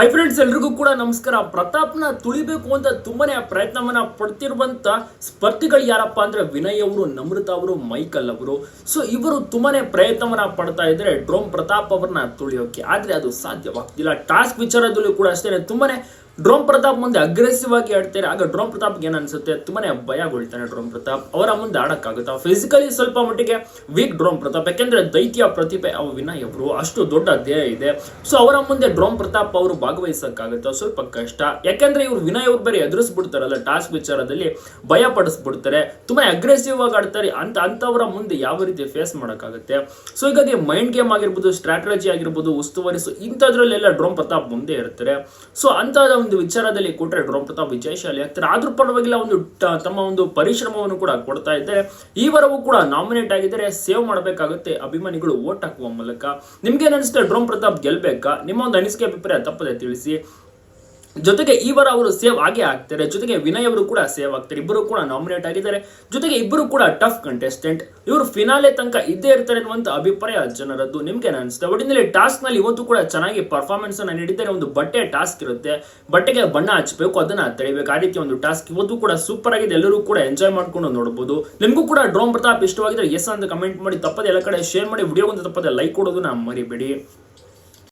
Hi friends ಎಲ್ರಿಗೂ ಕೂಡ ನಮಸ್ಕಾರ. ಪ್ರತಾಪ್ನ ತುಳಿಬೇಕು ಅಂತ ತುಂಬಾನೇ ಪ್ರಯತ್ನವನ್ನ ಪಡ್ತಿರುವಂತ ಸ್ಪರ್ಧಿಗಳು ಯಾರಪ್ಪ ಅಂದ್ರೆ ವಿನಯ್ ಅವರು ನಮೃತ ಅವರು, ಮೈಕಲ್ ಅವರು. ಸೊ ಇವರು ತುಂಬಾನೇ ಪ್ರಯತ್ನವನ್ನ ಪಡ್ತಾ ಇದ್ರೆ ಡ್ರೋಮ್ ಪ್ರತಾಪ್ ಅವ್ರನ್ನ ತುಳಿಯೋಕೆ. ಆದ್ರೆ ಅದು ಸಾಧ್ಯವಾಗ್ತಿಲ್ಲ. ಟಾಸ್ಕ್ ವಿಚಾರದಲ್ಲೂ ಕೂಡ ಅಷ್ಟೇ ತುಂಬಾನೇ ಡ್ರೋಮ್ ಪ್ರತಾಪ್ ಮುಂದೆ ಅಗ್ರೆಸಿವ್ ಆಗಿ ಆಡ್ತಾರೆ. ಆಗ ಡ್ರೋಮ್ ಪ್ರತಾಪ್ಗೆ ಏನ್ ಅನ್ಸುತ್ತೆ? ತುಂಬಾನೇ ಭಯಗೊಳ್ತಾನೆ ಡ್ರೋಮ್ ಪ್ರತಾಪ್. ಅವರ ಮುಂದೆ ಆಡಕ್ಕಾಗುತ್ತಾ? ಫಿಸಿಕಲಿ ಸ್ವಲ್ಪ ಮಟ್ಟಿಗೆ ವೀಕ್ ಡ್ರೋಮ್ ಪ್ರತಾಪ್. ಯಾಕೆಂದ್ರೆ ದೈತ್ಯ ಪ್ರತಿಭೆ ಅವು ವಿನಯ್ ಅವರು ಅಷ್ಟು ದೊಡ್ಡ ಧ್ಯೇಯ ಇದೆ. ಸೊ ಅವರ ಮುಂದೆ ಡ್ರೋಮ್ ಪ್ರತಾಪ್ ಅವರು ಭಾಗವಹಿಸಕ್ಕಾಗುತ್ತೆ? ಸ್ವಲ್ಪ ಕಷ್ಟ. ಯಾಕೆಂದ್ರೆ ಇವ್ರು ವಿನಯ್ ಅವ್ರು ಬೇರೆ ಎದುರಿಸ್ಬಿಡ್ತಾರಲ್ಲ ಟಾಸ್ಕ್ ವಿಚಾರದಲ್ಲಿ, ಭಯ ಪಡಿಸ್ಬಿಡ್ತಾರೆ. ತುಂಬಾ ಅಗ್ರೆಸಿವ್ ಆಗಿ ಆಡ್ತಾರೆ. ಅಂತ, ಅಂತವರ ಮುಂದೆ ಯಾವ ರೀತಿ ಫೇಸ್ ಮಾಡೋಕ್ಕಾಗುತ್ತೆ? ಸೊ ಹೀಗಾಗಿ ಮೈಂಡ್ ಗೇಮ್ ಆಗಿರ್ಬೋದು ಸ್ಟ್ರಾಟಜಿ ಆಗಿರ್ಬೋದು, ಉಸ್ತುವಾರಿ. ಸೊ ಇಂಥದ್ರಲ್ಲೆಲ್ಲ ಡ್ರೋಮ್ ಪ್ರತಾಪ್ ಮುಂದೆ ಇರ್ತಾರೆ. ಸೊ ಅಂತ ಒಂದು ವಿಚಾರದಲ್ಲಿ ಕೊಟ್ಟರೆ ಡ್ರೋಮ್ ಪ್ರತಾಪ್ ವಿಜಯಶಾಲಿ ಆಗ್ತಾರೆ. ಆದ್ರೂ ಪರವಾಗಿಲ್ಲ, ಒಂದು ತಮ್ಮ ಒಂದು ಪರಿಶ್ರಮವನ್ನು ಕೂಡ ಕೊಡ್ತಾ ಇದ್ದಾರೆ. ಈ ವಾರವೂ ಕೂಡ ನಾಮಿನೇಟ್ ಆಗಿದ್ದರೆ. ಸೇವ್ ಮಾಡಬೇಕಾಗುತ್ತೆ. ಅಭಿಮಾನಿಗಳು ಓಟ್ ಹಾಕುವ ಮೂಲಕ. ನಿಮ್ಗೆ ಅನಿಸ್ತಾ ಡ್ರೋಮ್ ಪ್ರತಾಪ್ ಗೆಲ್ಬೇಕಾ? ನಿಮ್ಮ ಒಂದು ಅನಿಸಿಕೆ ಅಭಿಪ್ರಾಯ ತಪ್ಪದೆ ತಿಳಿಸಿ. ಜೊತೆಗೆ ಈ ವಾರ ಅವರು ಸೇವ್ ಆಗೇ ಆಗ್ತಾರೆ, ಜೊತೆಗೆ ವಿನಯ್ ಅವರು ಕೂಡ ಸೇವ್ ಆಗ್ತಾರೆ, ಇಬ್ಬರು ಕೂಡ ನಾಮಿನೇಟ್ ಆಗಿದ್ದಾರೆ, ಜೊತೆಗೆ ಇಬ್ಬರು ಕೂಡ ಟಫ್ ಕಂಟೆಸ್ಟೆಂಟ್ ಇವರು ಫಿನಾಲೆ ತನಕ ಇದ್ದೇ ಇರ್ತಾರೆ ಅನ್ನುವಂತ ಅಭಿಪ್ರಾಯ ಜನರದ್ದು. ನಿಮ್ಗೆ ಅನಿಸುತ್ತೆ? ಒಟ್ಟಿನಲ್ಲಿ ಟಾಸ್ಕ್ನಲ್ಲಿ ಇವತ್ತು ಕೂಡ ಚೆನ್ನಾಗಿ ಪರ್ಫಾರ್ಮೆನ್ಸ್ ಅನ್ನ ನೀಡಿದ್ದಾರೆ, ಒಂದು ಬಟ್ಟೆ ಟಾಸ್ಕ್ ಇರುತ್ತೆ. ಬಟ್ಟೆಗೆ ಬಣ್ಣ ಹಚ್ಚಬೇಕು ಅದನ್ನ ತೆಳಿಬೇಕು ಆ ರೀತಿ ಒಂದು ಟಾಸ್ಕ್ ಇವತ್ತು ಕೂಡ ಸೂಪರ್ ಆಗಿದೆ, ಎಲ್ಲರೂ ಕೂಡ ಎಂಜಾಯ್ ಮಾಡ್ಕೊಂಡು ನೋಡಬಹುದು ನಿಮಗೂ ಕೂಡ ಡ್ರೋಮ್ ಪ್ರತಾಪ್ ಇಷ್ಟವಾಗಿದ್ರೆ ಎಸ್ ಅಂತ ಕಮೆಂಟ್ ಮಾಡಿ, ತಪ್ಪದೆ ಎಲ್ಲ ಕಡೆ ಶೇರ್ ಮಾಡಿ ವಿಡಿಯೋ ಒಂದು ತಪ್ಪದೆ ಲೈಕ್ ಕೊಡೋದನ್ನ ಮರಿಬೇಡಿ.